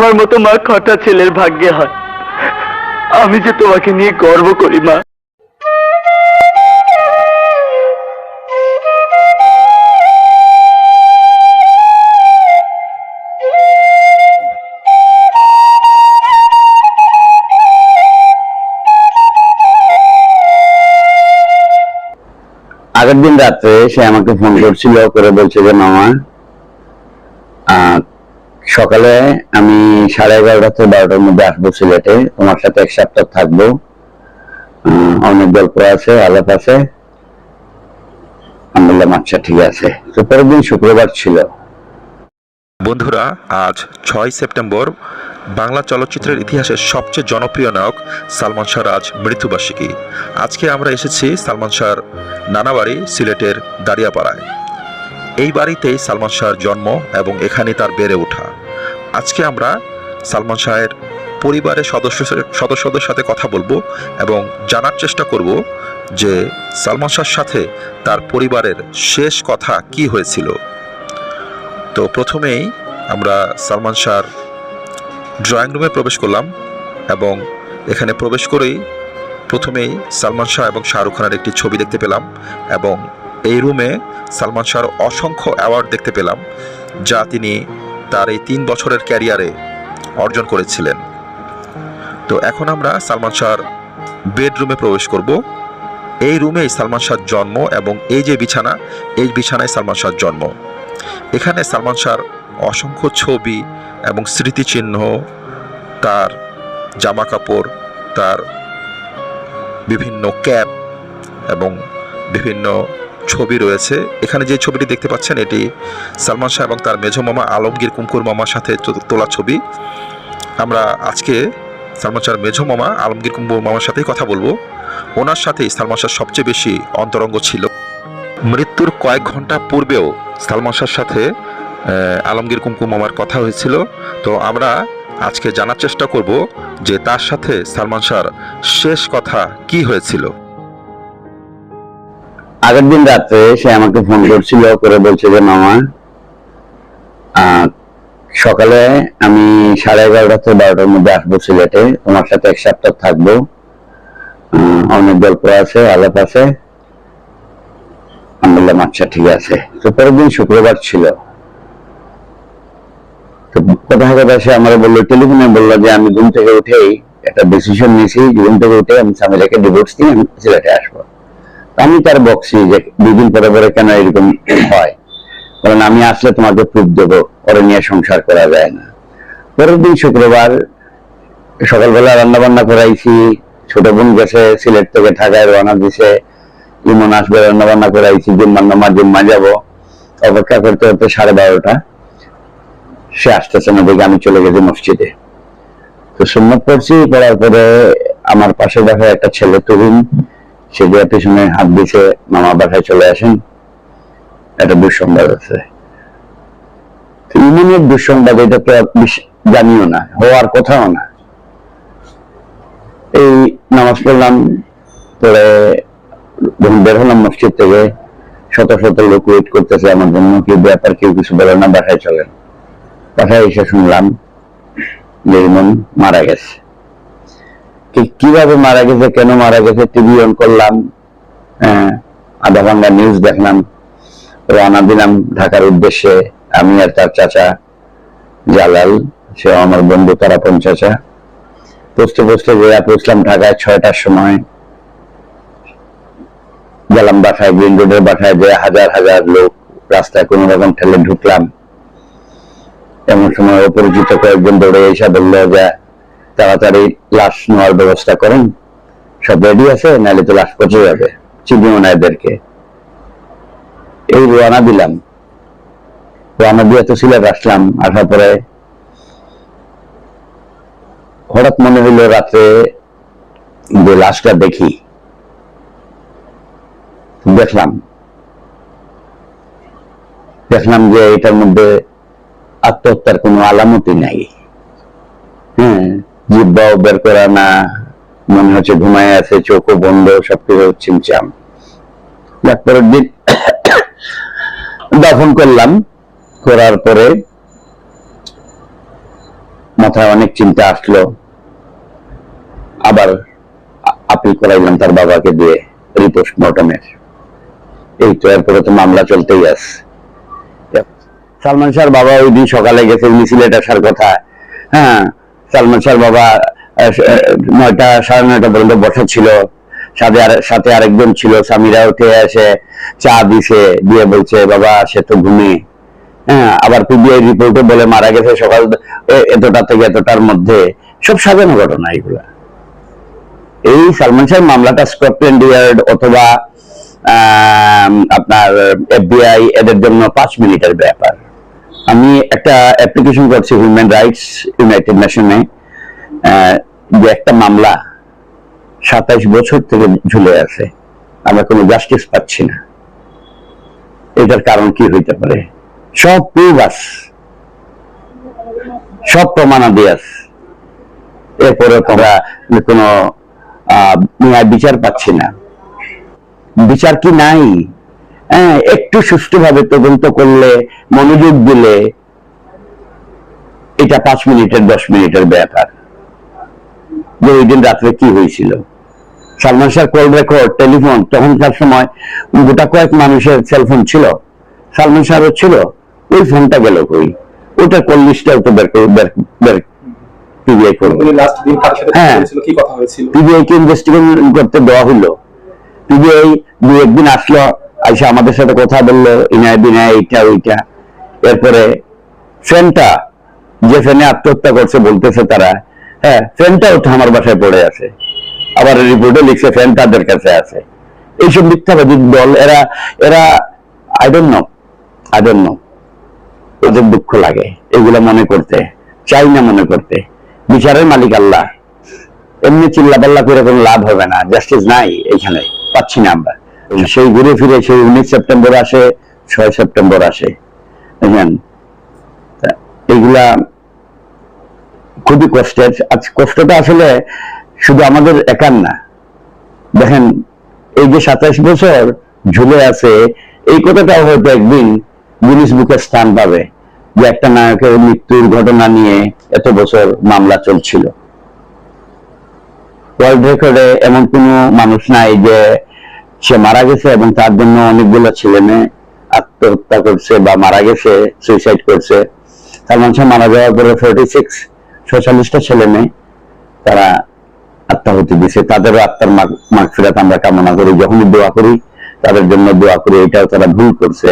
তোমার মতো মা কটা ছেলের ভাগ্যে হয়। আমি যে তোমাকে নিয়ে গর্ব করি, মা। আগের দিন রাত্রে সে আমাকে ফোন করছিল, করে বলছে যে, মামা সকালে আমি সাড়ে এগারোটা থেকে বারোটার মধ্যে আসব সিলেটে। তোমার সাথে এক সপ্তাহ থাকব। অনেক গল্প আছে, আলাপ আছে। আচ্ছা ঠিক আছে। তো পরের দিন শুক্রবার ছিল। বন্ধুরা, আজ ছয় সেপ্টেম্বর, বাংলা চলচ্চিত্রের ইতিহাসের সবচেয়ে জনপ্রিয় নায়ক সালমান শাহর আজ মৃত্যুবার্ষিকী। আজকে আমরা এসেছি সালমান শাহর নানা বাড়ি সিলেটের দাঁড়িয়াপাড়ায়। এই বাড়িতেই সালমান শাহর জন্ম এবং এখানে তার বেড়ে ওঠা। আজকে আমরা সালমান শাহের পরিবারের সদস্য সদস্যদের সাথে কথা বলব এবং জানার চেষ্টা করব যে সালমান শাহর সাথে তার পরিবারের শেষ কথা কি হয়েছিল। তো প্রথমেই আমরা সালমান শাহর ড্রয়িং রুমে প্রবেশ করলাম এবং এখানে প্রবেশ করেই প্রথমেই সালমান শাহ এবং শাহরুখ খানের একটি ছবি দেখতে পেলাম এবং এই রুমে সালমান শাহর অসংখ্য অ্যাওয়ার্ড দেখতে পেলাম, যা তিনি তার এই তিন বছরের ক্যারিয়ারে অর্জন করেছিলেন। তো এখন আমরা সালমান শাহর বেডরুমে প্রবেশ করব। এই রুমেই সালমান শাহর জন্ম এবং এই যে বিছানা, এই বিছানায় সালমান শাহর জন্ম। এখানে সালমান শাহর অসংখ্য ছবি এবং স্মৃতিচিহ্ন, তার জামা কাপড় তার বিভিন্ন ক্যাপ এবং বিভিন্ন ছবি রয়েছে। এখানে যে ছবিটি দেখতে পাচ্ছেন, এটি সালমান শাহ এবং তার মেঝো মামা আলমগীর কুমকুর মামার সাথে তোলা ছবি। আমরা আজকে সালমান শাহর মেঝো মামা, আলমগীর কুমকুর মামার সাথেই কথা বলব। ওনার সাথেই সালমান শাহ সবচেয়ে বেশি অন্তরঙ্গ ছিল। মৃত্যুর কয়েক ঘণ্টা পূর্বেও সালমান শাহর সাথে আলমগীর কুমকুম মামার কথা হয়েছিল। তো আমরা আজকে জানার চেষ্টা করব যে তার সাথে সালমান শাহর শেষ কথা কি হয়েছিল। আগের দিন রাত্রে সে আমাকে ফোন করছিল, করে বলছে যে, মামা সকালে আমি সাড়ে এগারোটা থেকে বারোটার মধ্যে আসব সিলেটে। তোমার সাথে এক সপ্তাহ থাকব। অনেক গল্প আছে, আলাপ আছে। আমি বললাম আচ্ছা ঠিক আছে। তো পরের দিন শুক্রবার ছিল। তো কথা কথা সে আমার বলল, টেলিফোনে বলল যে, আমি ঘুম থেকে উঠেই একটা ডিসিশন নিয়েছি। ঘুম থেকে উঠে আমি স্বামীটাকে ডিভোর্স দিয়ে আমি সিলেটে আসব। আমি তার বকছি যে দুদিন পরে পরে কেন এরকম হয়? কারণ আমি আসলে তোমাকে প্রুফ দেবো, ওরা নিয়ে সংসার করা যায় না। পরের দিন শুক্রবার, সকালবেলা রান্না বান্না করাইছি, ছোট বোন গেছে সিলেট থেকে ঢাকায় রওনা দিছে, ইমন আসবে রান্না বান্না করাইছি, জুম্মার নামাজ জুম্মা যাব। অপেক্ষা করতে করতে সাড়ে বারোটা। সে আসতেছে না, দেখে আমি চলে গেছি মসজিদে। তো সুন্নত পড়ছি, পড়ার পরে আমার পাশে দেখা একটা ছেলে তরুণ। সে যে পিছনে হাত দিছে মামা বাসায় চলে আসেন। একটা দুঃসংবাদ আছে। ইমনের দুঃসংবাদ, এটা তো জানিও না, হওয়ার কথাও না। এই নামাজ পড়লাম পরে যখন বের হলাম মসজিদ থেকে, শত শত লোক ওয়েট করতেছে আমার জন্য, কেউ ব্যাপার, কেউ কিছু বলে না, বাসায় চলেন। বাসায় এসে শুনলাম যে মারা গেছে। কীভাবে মারা গেছে কেন মারা গেছে টিভি অন করলাম হ্যাঁ, আধা ভাঙ্গা নিউজ দেখলাম রওনা দিলাম ঢাকার উদ্দেশ্যে আমি আর তার চাচা জালাল সে আমার বন্ধু তারাপন চাচা। পোস্টে পোস্টে যে পৌঁছলাম ঢাকায় ছয়টার সময়। গেলাম বাসায় গ্রিন রোডের বাসায় যে হাজার হাজার লোক রাস্তায় কোনো রকম ঠেলে ঢুকলাম। এমন সময় অপরিচিত কয়েকজন দৌড়ে এসে বলল যে তাড়াতাড়ি লাশ নেওয়ার ব্যবস্থা করেন। সব রেডি আছে, নাহলে তো লাশ পচে যাবে। চিনিও এই রোয়ানা দিলাম। রোয়ানা দিয়ে তো সিলেট আসলাম, আসার পরে হঠাৎ মনে হইল রাত্রে যে লাশটা দেখি। দেখলাম। দেখলাম যে এটার মধ্যে আত্মহত্যার কোনো আলামতই নাই। হ্যাঁ জিব্বাও বের করা না, মনে হচ্ছে ঘুমায় আছে, চোখও বন্ধ, সবকিছু চিমচাম। যাক পরের দিন দাফন করলাম, করার পরে মাথায় অনেক চিন্তা আসলো। আবার আপিল করাইলাম তার বাবাকে দিয়ে রিপোস্ট মর্টমের এই তো এরপরে তো মামলা চলতেই আছে। সালমান শাহর বাবা ওই দিন সকালে গেছে সিলেট আসার কথা। হ্যাঁ সালমান শাহর বাবা নয়টা, সাড়ে নয়টা পর্যন্ত বসা ছিল। সাথে সাথে আরেকজন ছিল স্বামীরা উঠে এসে চা দিছে দিয়ে বলছে, বাবা, সে তো ঘুমিয়ে হ্যাঁ আবার পিবিআই রিপোর্টে বলে মারা গেছে সকাল এতটা থেকে এতটার মধ্যে। সব সাজানো ঘটনা এগুলা। এই সালমান শাহ মামলাটা স্কটল্যান্ড ইয়ার্ড অথবা আপনার এফবিআই, এদের জন্য পাঁচ মিনিটের ব্যাপার। আমি একটা অ্যাপ্লিকেশন করছি হিউম্যান রাইটস ইউনাইটেড নেশনে যে একটা মামলা সাতাইশ বছর থেকে ঝুলে আছে। আমরা কোনো জাস্টিস পাচ্ছি না। এটার কারণ কি হইতে পারে? সব প্রুভ আস সব প্রমাণাদি আছে এরপরে আমরা কোনো বিচার পাচ্ছি না। বিচার কি নাই? একটু সুষ্ঠুভাবে তদন্ত করলে মনোযোগ দিলে এটা পাঁচ মিনিটের দশ মিনিটের ব্যাপার। যে ওই দিন রাত্রে কি হয়েছিল? Salman Shah call record telephone তখনকার সময় গোটা কয়েক মানুষের সেলফোন ছিল। সালমান শাহরও ছিল ওই ফোনটা গেল কই? ওটা কল লিস্টটাও তো বের করে বের পিবিআই করবে। হ্যাঁ। পিবিআই কে ইনভেস্টিগেশন করতে দেওয়া হলো। পিবিআই দু একদিন আসলো আইসা আমাদের সাথে কথা বলল, ইনায় বিনায় এইটা, ওইটা। এরপরে ফ্যানটা যে ফ্যানে আত্মহত্যা করছে বলতেছে তারা হ্যাঁ ফ্যানটা ওটা আমার বাসায় পড়ে আছে। আবার রিপোর্টে লিখছে ফ্যান তাদের কাছে আছে। এইসব মিথ্যাবাদী দল, এরা এরা I don't know I don't know ওদের দুঃখ লাগে, এগুলা মনে করতে, চাই না মনে করতে। বিচারের মালিক আল্লাহ। এমনি চিল্লা চিল্লাপাল্লা করে কোনো লাভ হবে না জাস্টিস নাই এখানে, পাচ্ছি না আমরা। সেই ঘুরে ফিরে সেই উনিশ সেপ্টেম্বর আসে, ছয় সেপ্টেম্বর আসে। তা এগুলা খুবই কষ্টের। আজ কষ্টটা আসলে শুধু আমাদের একার না। দেখেন, এই যে সাতাইশ বছর ঝুলে আছে, এই কথাটাও হয়তো একদিন গিনিস বুকে স্থান পাবে যে একটা নায়কের মৃত্যুর ঘটনা নিয়ে এত বছর মামলা চলছিল। ওয়ার্ল্ড রেকর্ডে এমন কোন মানুষ নাই যে সে মারা গেছে এবং তার জন্য অনেকগুলো ছেলে মেয়ে আত্মহত্যা করছে বা মারা গেছে সুইসাইড করছে। সালমান শাহ মারা যাওয়ার পরে ফোর্টি সিক্স ছয়চল্লিশটা ছেলে মেয়ে তারা আত্মাহতি দিছে তাদেরও আত্মার মাগ ফেরাত আমরা কামনা করি। যখনই দোয়া করি, তাদের জন্য দোয়া করি। এটাও তারা ভুল করছে।